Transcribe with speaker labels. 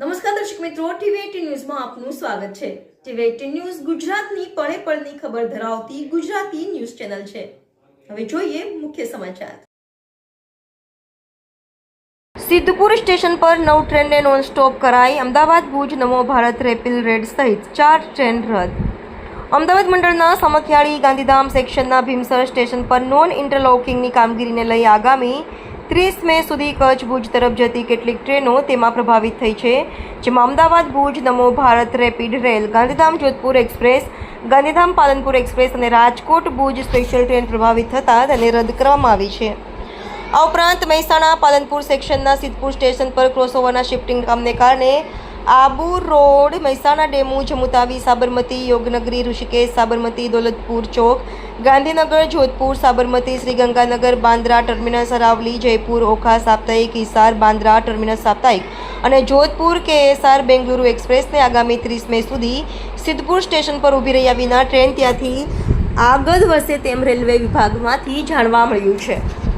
Speaker 1: નમસ્કાર દર્શક મિત્રો ટીવી ન્યૂઝમાં આપનું સ્વાગત છે. ટીવી ન્યૂઝ ગુજરાતની પળે પળની ખબર ધરાવતી ગુજરાતી ન્યૂઝ ચેનલ છે. હવે જોઈએ મુખ્ય સમાચાર. સિદ્ધપુર સ્ટેશન પર નવ ટ્રેનને નોન સ્ટોપ કરાઈ. અમદાવાદ, ભુજ, નમો ભારત, રેપિલ રેડ સહિત ચાર ટ્રેન રદ. અમદાવાદ મંડળના સમખિયાળી ગાંધીધામ સેક્શનના ભીમસર સ્ટેશન પર નોન ઇન્ટરલોકિંગની કામગીરીને લઈ આગામી ત્રીસ મે સુધી કચ્છ ભુજ તરફ જતી કેટલીક ટ્રેનો તેમાં પ્રભાવિત થઈ છે, જેમાં Ahmedabad, Bhuj Namo Bharat rapid rail, Gandhidham, Jodhpur express, Gandhidham, Palanpur express અને રાજકોટ, ભુજ સ્પેશિયલ ટ્રેન પ્રભાવિત થતાં તેને રદ કરવામાં આવી છે. આ ઉપરાંત મહેસાણા, પાલનપુર સેક્શનના સિદ્ધપુર સ્ટેશન પર ક્રોસઓવરના શિફ્ટિંગ કામને કારણે Abu road, Mehsana DEMU Jammu Tawi Sabarmati, Yognagari, Rishikesh, Sabarmati, Daulatpur chowk Gandhinagar, Jodhpur, Sabarmati, Sri Ganganagar, Bandra terminus Aravali Jaipur, Okha, સાપ્તાહિક, હિસાર, બાંદ્રા ટર્મિનસ સાપ્તાહિક અને જોધપુર કેએસઆર બેંગલુરુ એક્સપ્રેસને આગામી ત્રીસ મે સુધી સિદ્ધપુર સ્ટેશન પર ઊભી રહ્યા વિના ટ્રેન ત્યાંથી આગળ વસે તેમ રેલવે વિભાગમાંથી જાણવા મળ્યું છે.